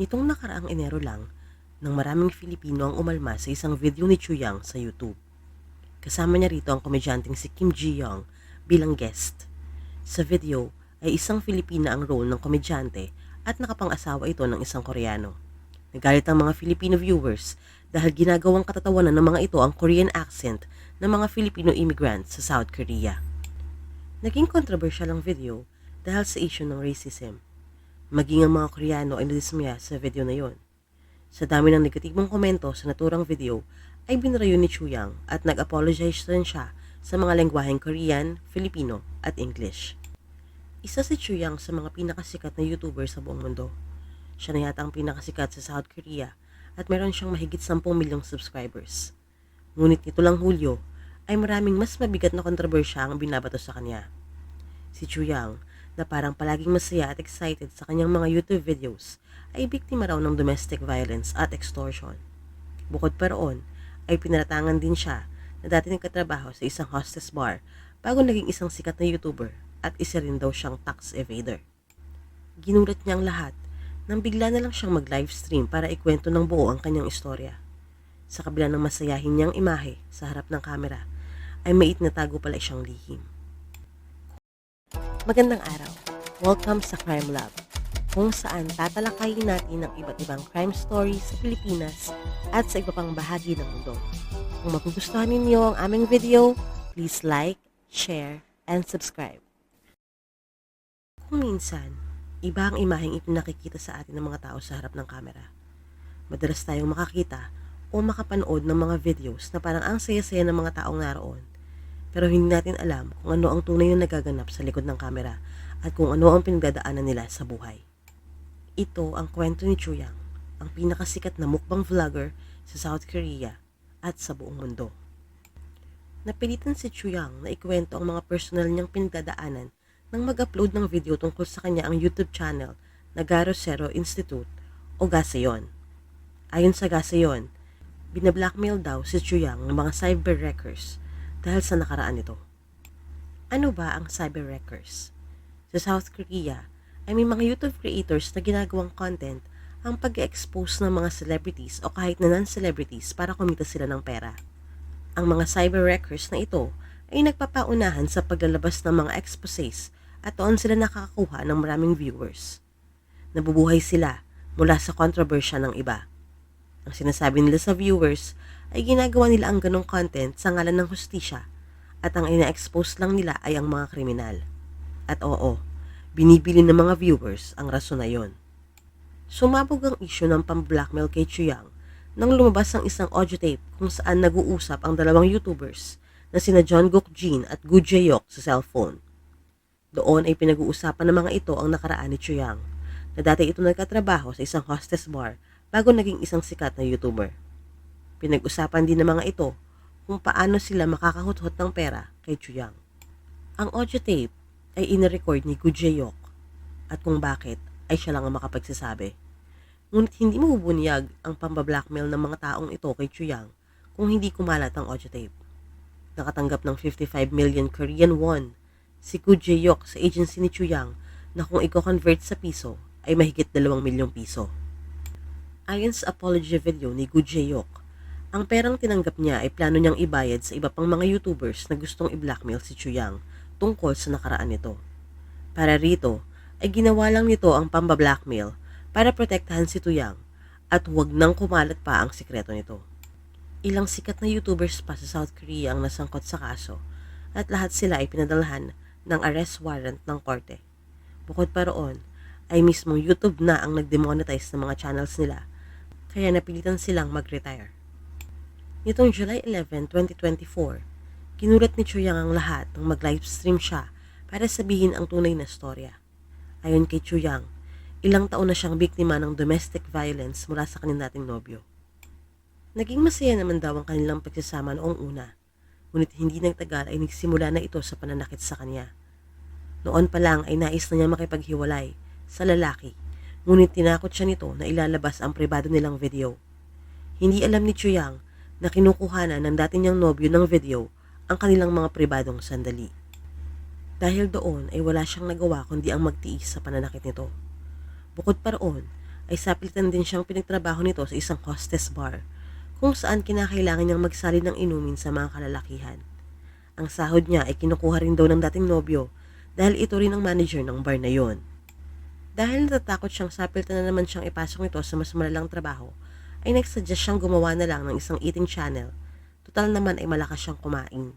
Nitong nakaraang Enero lang, nang maraming Filipino ang umalma sa isang video ni Chu Yang sa YouTube. Kasama niya rito ang komedyanteng si Kim Ji Young bilang guest. Sa video ay isang Filipina ang role ng komedyante at nakapang-asawa ito ng isang Koreano. Nagalit ang mga Filipino viewers dahil ginagawang katatawanan ng mga ito ang Korean accent ng mga Filipino immigrants sa South Korea. Naging controversial ang video dahil sa issue ng racism. Maging ang mga Koreano ay nadismaya sa video na yon. Sa dami ng negatibong komento sa naturang video, ay binarayo ni Chu Yang at nag-apologize rin siya sa mga lengguaheng Korean, Filipino at English. Isa si Chu Yang sa mga pinakasikat na YouTuber sa buong mundo. Siya na yata ang pinakasikat sa South Korea at meron siyang mahigit 10 milyong subscribers. Ngunit nito lang Hulyo ay maraming mas mabigat na kontrobersya ang binabato sa kanya. Si Chu Yang, na parang palaging masaya at excited sa kanyang mga YouTube videos, ay biktima raw ng domestic violence at extortion. Bukod pa roon, ay pinaratangan din siya na dati nagkatrabaho sa isang hostess bar bago naging isang sikat na YouTuber at isa rin daw siyang tax evader. Ginulat niya ang lahat nang bigla na lang siyang mag-livestream para ikwento ng buo ang kanyang istorya. Sa kabila ng masayahin niyang imahe sa harap ng kamera, ay mait na tago pala siyang lihim. Magandang araw. Welcome sa Crime Lab, kung saan tatalakayin natin ang iba't ibang crime stories sa Pilipinas at sa iba pang bahagi ng mundo. Kung magugustuhan ninyo ang aming video, please like, share, and subscribe. Kung minsan, iba ang imaheng ipinakikita sa atin ng mga tao sa harap ng kamera. Madalas tayong makakita o makapanood ng mga videos na parang ang saya-saya ng mga taong naroon pero hindi natin alam kung ano ang tunay na nagaganap sa likod ng kamera at kung ano ang pinagdadaanan nila sa buhay. Ito ang kwento ni Chuyang, ang pinakasikat na mukbang vlogger sa South Korea at sa buong mundo. Napilitan si Chuyang na ikwento ang mga personal niyang pinagdadaanan nang mag-upload ng video tungkol sa kanya ang YouTube channel na Garo Zero Institute o Gaseyon. Ayon sa Gaseyon, binablackmail daw si Chuyang ng mga cyber wreckers dahil sa nakaraan nito. Ano ba ang cyber wreckers? Sa South Korea ay may mga YouTube creators na ginagawang content ang pag-expose ng mga celebrities o kahit na non-celebrities para kumita sila ng pera. Ang mga cyber wreckers na ito ay nagpapaunahan sa paglalabas ng mga exposes at doon sila nakakakuha ng maraming viewers. Nabubuhay sila mula sa kontrobersya ng iba. Ang sinasabi nila sa viewers ay ginagawa nila ang ganong content sa ngalan ng hustisya at ang ina-expose lang nila ay ang mga kriminal. At oo, binibili ng mga viewers ang rason na yon. Sumabog ang isyu ng pang-blackmail kay Chuyang nang lumabas ang isang audio tape kung saan nag-uusap ang dalawang YouTubers na sina John Gok Jin at Gu Jae-yok sa cellphone. Doon ay pinag-uusapan ng mga ito ang nakaraan ni Chuyang na dati ito nagkatrabaho sa isang hostess bar bago naging isang sikat na YouTuber. Pinag-usapan din ng mga ito kung paano sila makakahuthot ng pera kay Chuyang. Ang audio tape ay inirecord ni Gu Jae-yok at kung bakit ay siya lang ang makapagsasabi. Ngunit hindi mabubunyag ang pambablackmail ng mga taong ito kay Chuyang kung hindi kumalat ang audio tape. Nakatanggap ng 55 million Korean won si Gu Jae-yok sa agency ni Chuyang na kung i-convert sa piso ay mahigit 2 milyong piso. Ayon sa apology video ni Gu Jae-yok, ang perang tinanggap niya ay plano niyang ibayad sa iba pang mga YouTubers na gustong i-blackmail si Chuyang tungkol sa nakaraan nito. Para rito, ay ginawa lang nito ang pamba-blackmail para protektahan si Tuyang at huwag nang kumalat pa ang sikreto nito. Ilang sikat na YouTubers pa sa South Korea ang nasangkot sa kaso at lahat sila ay pinadalhan ng arrest warrant ng korte. Bukod pa roon, ay mismong YouTube na ang nagdemonetize ng mga channels nila kaya napilitan silang mag-retire. Nitong July 11, 2024, kinulat ni Chuyang ang lahat nang mag-livestream siya para sabihin ang tunay na storya. Ayon kay Chuyang, ilang taon na siyang biktima ng domestic violence mula sa kanilang dating nobyo. Naging masaya naman daw ang kanilang pagsasama noong una, ngunit hindi nagtagal ay nagsimula na ito sa pananakit sa kanya. Noon pa lang ay nais na niya makipaghiwalay sa lalaki, ngunit tinakot siya nito na ilalabas ang pribado nilang video. Hindi alam ni Chuyang na kinukuhanan ng dati niyang nobyo ng video ang kanilang mga pribadong sandali. Dahil doon ay wala siyang nagawa kundi ang magtiis sa pananakit nito. Bukod pa roon, ay sapilitan din siyang pinagtrabaho nito sa isang hostess bar kung saan kinakailangan niyang magsali ng inumin sa mga kalalakihan. Ang sahod niya ay kinukuha rin daw ng dating nobyo dahil ito rin ang manager ng bar na yon. Dahil natatakot siyang sapilitan na naman siyang ipasok ito sa mas malalang trabaho, ay nagsuggest siyang gumawa na lang ng isang eating channel. Total naman ay malakas siyang kumain.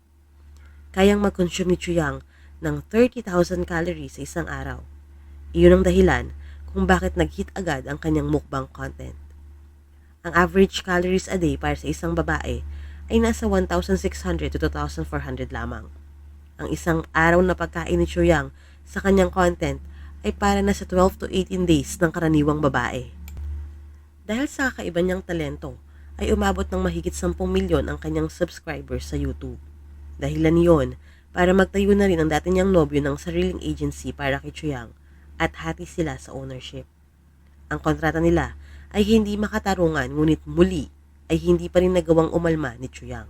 Kayang mag-consume ni Chuyang ng 30,000 calories sa isang araw. Iyon ang dahilan kung bakit nag-hit agad ang kanyang mukbang content. Ang average calories a day para sa isang babae ay nasa 1,600 to 2,400 lamang. Ang isang araw na pagkain ni Chuyang sa kanyang content ay para na sa 12 to 18 days ng karaniwang babae. Dahil sa kakaiba niyang talento, ay umabot ng mahigit 10 milyon ang kanyang subscribers sa YouTube. Dahilan yon para magtayo na rin ang dati niyang nobyo ng sariling agency para kay Chuyang at hati sila sa ownership. Ang kontrata nila ay hindi makatarungan ngunit muli ay hindi pa rin nagawang umalma ni Chuyang.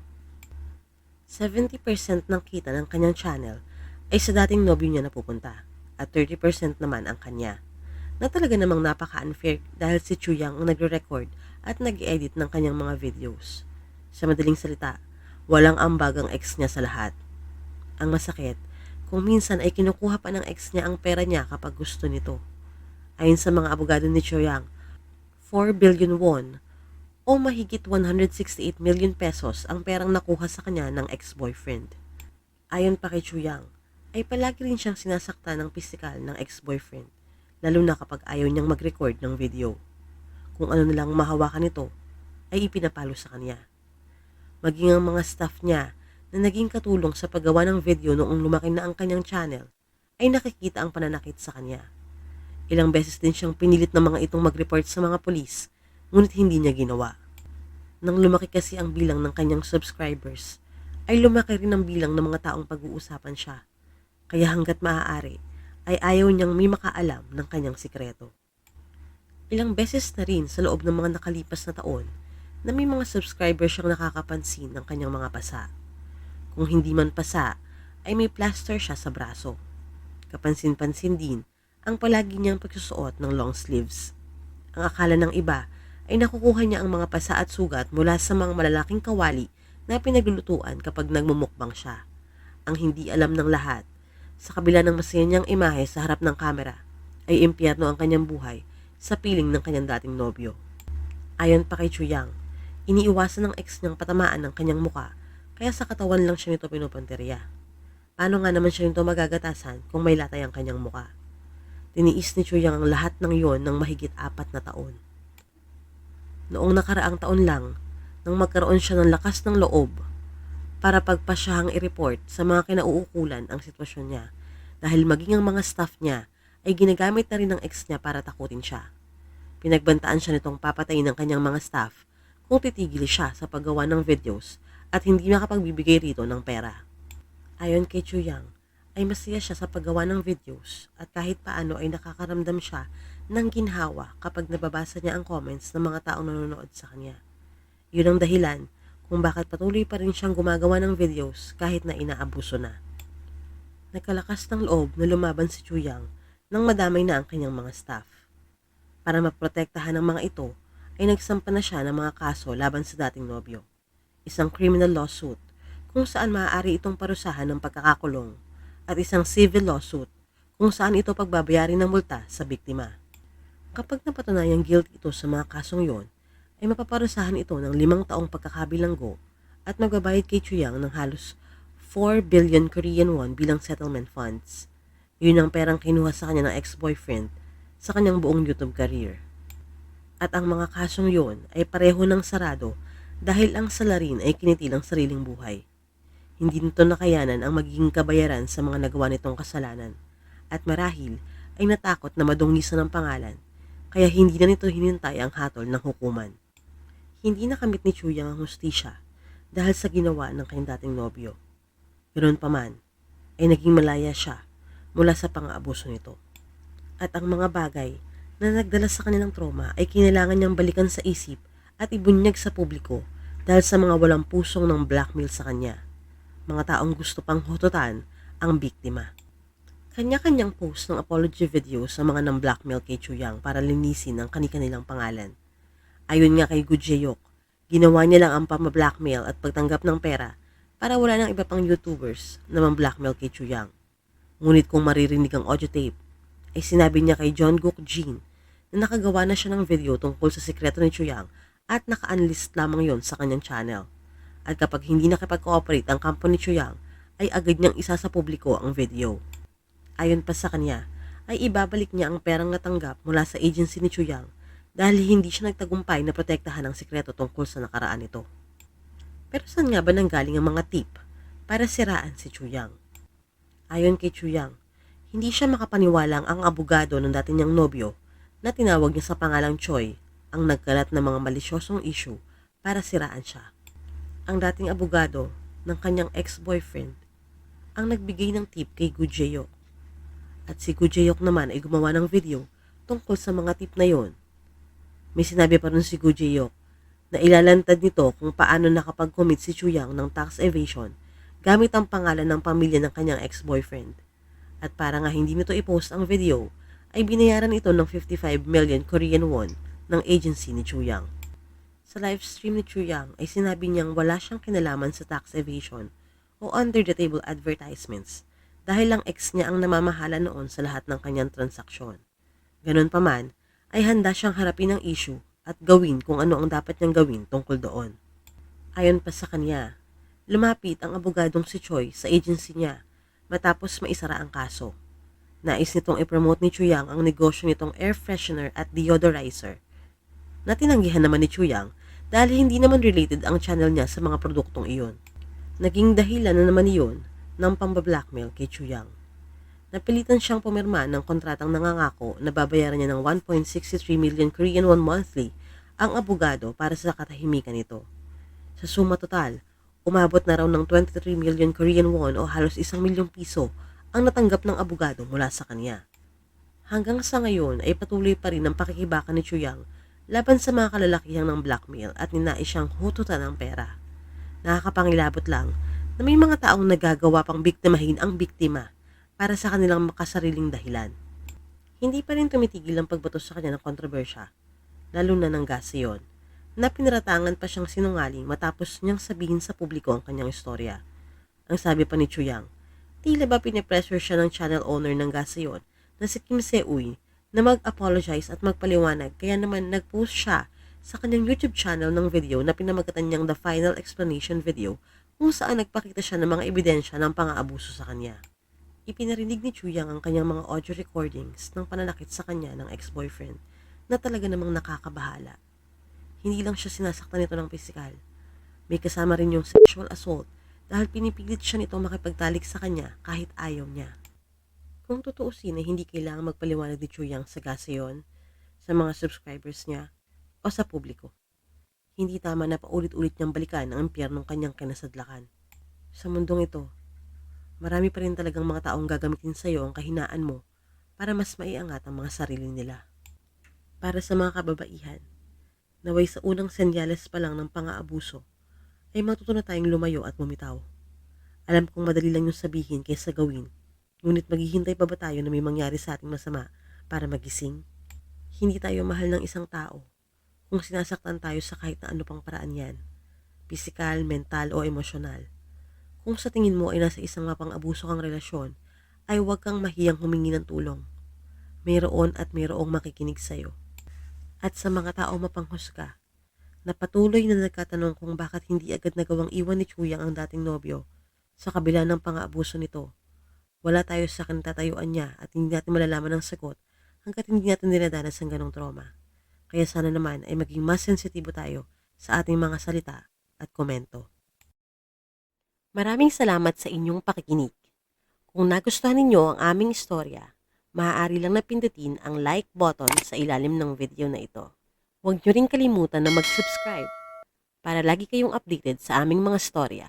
70% ng kita ng kanyang channel ay sa dating nobyo niya napupunta at 30% naman ang kanya na talaga namang napaka-unfair dahil si Chuyang ang nagre-record at nag-edit ng kanyang mga videos. Sa madaling salita, walang ambag ang ex niya sa lahat. Ang masakit, kung minsan ay kinukuha pa ng ex niya ang pera niya kapag gusto nito. Ayon sa mga abogado ni Choyang, 4 billion won o mahigit 168 million pesos ang perang nakuha sa kanya ng ex-boyfriend. Ayon pa kay Chuyang, ay palagi rin siyang sinasaktan ng pisikal ng ex-boyfriend, lalo na kapag ayaw niyang mag-record ng video. Kung ano nilang mahawakan nito, ay ipinapalo sa kanya. Maging ang mga staff niya na naging katulong sa paggawa ng video noong lumaki na ang kanyang channel, ay nakikita ang pananakit sa kanya. Ilang beses din siyang pinilit ng mga itong mag-report sa mga polis, ngunit hindi niya ginawa. Nang lumaki kasi ang bilang ng kanyang subscribers, ay lumaki rin ang bilang ng mga taong pag-uusapan siya. Kaya hanggat maaari, ay ayaw niyang may makaalam ng kanyang sikreto. Ilang beses na rin sa loob ng mga nakalipas na taon na may mga subscribers siyang nakakapansin ng kanyang mga pasa. Kung hindi man pasa, ay may plaster siya sa braso. Kapansin-pansin din ang palagi niyang pagsusuot ng long sleeves. Ang akala ng iba ay nakukuha niya ang mga pasa at sugat mula sa mga malalaking kawali na pinaglulutuan kapag nagmumukbang siya. Ang hindi alam ng lahat, sa kabila ng masaya niyang imahe sa harap ng kamera, ay impyerno ang kanyang buhay sa piling ng kanyang dating nobyo. Ayon pa kay Chuyang, iniiwasan ng ex niyang patamaan ng kanyang muka kaya sa katawan lang siya nito pinupunteriya. Paano nga naman siya nito magagatasan kung may latay ang kanyang muka? Tiniis ni Chuyang ang lahat ng iyon ng mahigit apat na taon. Noong nakaraang taon lang, nang magkaroon siya ng lakas ng loob para pagpasyahang i-report sa mga kinauukulan ang sitwasyon niya dahil maging ang mga staff niya ay ginagamit na rin ng ex niya para takutin siya. Pinagbantaan siya nitong papatayin ng kanyang mga staff kung titigil siya sa paggawa ng videos at hindi makapagbibigay rito ng pera. Ayon kay Chuyang, ay masaya siya sa paggawa ng videos at kahit paano ay nakakaramdam siya ng ginhawa kapag nababasa niya ang comments ng mga taong nanonood sa kanya. Yun ang dahilan kung bakit patuloy pa rin siyang gumagawa ng videos kahit na inaabuso na. Nagkalakas ng loob na lumaban si Chuyang nang madamay na ang kanyang mga staff. Para maprotektahan ng mga ito, ay nagsampa na siya ng mga kaso laban sa dating nobyo. Isang criminal lawsuit kung saan maaari itong parusahan ng pagkakakulong at isang civil lawsuit kung saan ito pagbabayarin ng multa sa biktima. Kapag napatunayang guilty ito sa mga kasong yon, ay mapaparusahan ito ng limang taong pagkakabilanggo at magbabayad kay Chuyang ng halos 4 billion Korean won bilang settlement funds. Yun ang perang kinuha sa kanya ng ex-boyfriend sa kanyang buong YouTube career. At ang mga kasong yon ay pareho ng sarado dahil ang salarin ay kinitilang sariling buhay. Hindi nito nakayanan ang magiging kabayaran sa mga nagawa nitong kasalanan at marahil ay natakot na madungisan ng pangalan kaya hindi na nito hinintay ang hatol ng hukuman. Hindi nakamit ni Chuyang ang hustisya dahil sa ginawa ng kanyang dating nobyo. Ganoon pa man, ay naging malaya siya mula sa pang-aabuso nito. At ang mga bagay na nagdala sa kanilang trauma ay kinailangan niyang balikan sa isip at ibunyag sa publiko dahil sa mga walang pusong ng blackmail sa kanya. Mga taong gusto pang hututan ang biktima. Kanya-kanyang post ng apology video sa mga nang blackmail kay Chuyang para linisin ang kani-kanilang pangalan. Ayon nga kay Gujeyok, ginawa niya lang ang pama-blackmail at pagtanggap ng pera para wala ng iba pang YouTubers na mang-blackmail kay Chuyang. Ngunit kung maririnig ang audio tape, ay sinabi niya kay John Gook Jin na nakagawa na siya ng video tungkol sa sikreto ni Chuyang at naka-unlist lamang yon sa kanyang channel. At kapag hindi nakipag-cooperate ang kampo ni Chuyang, ay agad niyang isa sa publiko ang video. Ayon pa sa kanya, ay ibabalik niya ang perang natanggap mula sa agency ni Chuyang dahil hindi siya nagtagumpay na protektahan ang sikreto tungkol sa nakaraan nito. Pero saan nga ba nanggaling ang mga tip para siraan si Chuyang? Ayon kay Chuyang, hindi siya makapaniwalang ang abogado ng dati niyang nobyo na tinawag niya sa pangalang Choi ang nagkalat ng mga malisyosong issue para siraan siya. Ang dating abogado ng kanyang ex-boyfriend ang nagbigay ng tip kay Gujeyok. At si Gujeyok naman ay gumawa ng video tungkol sa mga tip na yon. May sinabi pa rin si Gujeyok na ilalantad nito kung paano nakapag-commit si Chuyang ng tax evasion gamit ang pangalan ng pamilya ng kanyang ex-boyfriend. At para nga hindi nito i-post ang video, ay binayaran ito ng 55 million Korean won ng agency ni Chuyang. Sa live stream ni Chuyang ay sinabi niyang wala siyang kinalaman sa tax evasion o under-the-table advertisements dahil lang ex niya ang namamahala noon sa lahat ng kanyang transaksyon. Ganun pa man, ay handa siyang harapin ang issue at gawin kung ano ang dapat niyang gawin tungkol doon. Ayon pa sa kanya, lumapit ang abogadong si Choi sa agency niya matapos maisara ang kaso. Nais nitong ipromote ni Chuyang ang negosyo nitong air freshener at deodorizer. Na tinanggihan naman ni Chuyang dahil hindi naman related ang channel niya sa mga produktong iyon. Naging dahilan na naman iyon ng pambablackmail kay Chuyang. Napilitan siyang pumirma ng kontratang nangangako na babayaran niya ng 1.63 million Korean won monthly ang abogado para sa katahimikan nito. Sa suma total, umabot na raw ng 23 million Korean won o halos isang milyong piso ang natanggap ng abogado mula sa kanya. Hanggang sa ngayon ay patuloy pa rin ang pakikibaka ni Chuyang laban sa mga kalalakihang ng blackmail at ninais siyang hututan ng pera. Nakakapangilabot lang na may mga taong nagagawa pang biktimahin ang biktima para sa kanilang makasariling dahilan. Hindi pa rin tumitigil ang pagbato sa kanya ng kontrobersya, lalo na ng gasiyon, na pinaratangan pa siyang sinungaling matapos niyang sabihin sa publiko ang kanyang istorya. Ang sabi pa ni Chuyang, tila ba pinipressure siya ng channel owner ng gasiyon na si Kim Se-uy na mag-apologize at magpaliwanag kaya naman nag-post siya sa kanyang YouTube channel ng video na pinamagatan niyang The Final Explanation Video kung saan nagpakita siya ng mga ebidensya ng pang-aabuso sa kanya. Ipinarinig ni Chuyang ang kanyang mga audio recordings ng pananakit sa kanya ng ex-boyfriend na talaga namang nakakabahala. Hindi lang siya sinasaktan nito ng pisikal. May kasama rin yung sexual assault dahil pinipilit siya nito makipagtalik sa kanya kahit ayaw niya. Kung tutuusin ay hindi kailangan magpaliwanag ni Chuyang sa gasayon, sa mga subscribers niya, o sa publiko. Hindi tama na paulit-ulit niyang balikan ang impyernong kanyang kinasadlakan. Sa mundong ito, marami pa rin talagang mga taong gagamitin sa iyo ang kahinaan mo para mas maiangat ang mga sarili nila. Para sa mga kababaihan, naway sa unang senyales pa lang ng pang-aabuso, ay matuto na tayong lumayo at bumitaw. Alam kong madali lang yung sabihin kaysa gawin, ngunit maghihintay pa ba tayo na may mangyari sa ating masama para magising? Hindi tayo mahal ng isang tao kung sinasaktan tayo sa kahit na ano pang paraan yan, pisikal, mental o emosyonal. Kung sa tingin mo ay nasa isang mapang-abuso kang relasyon, ay huwag kang mahiyang humingi ng tulong. Mayroon at mayroong makikinig sa'yo. At sa mga tao mapanghusga, na patuloy na nagkatanong kung bakit hindi agad nagawang iwan ni Chuyang ang dating nobyo sa kabila ng pang-aabuso nito. Wala tayo sa kanitatayuan niya at hindi natin malalaman ang sagot hanggat hindi natin dinadanas ang ganong trauma. Kaya sana naman ay maging mas sensitibo tayo sa ating mga salita at komento. Maraming salamat sa inyong pakikinig. Kung nagustuhan ninyo ang aming istorya, maaari lang napindutin ang like button sa ilalim ng video na ito. Huwag nyo rin kalimutan na mag-subscribe para lagi kayong updated sa aming mga storya.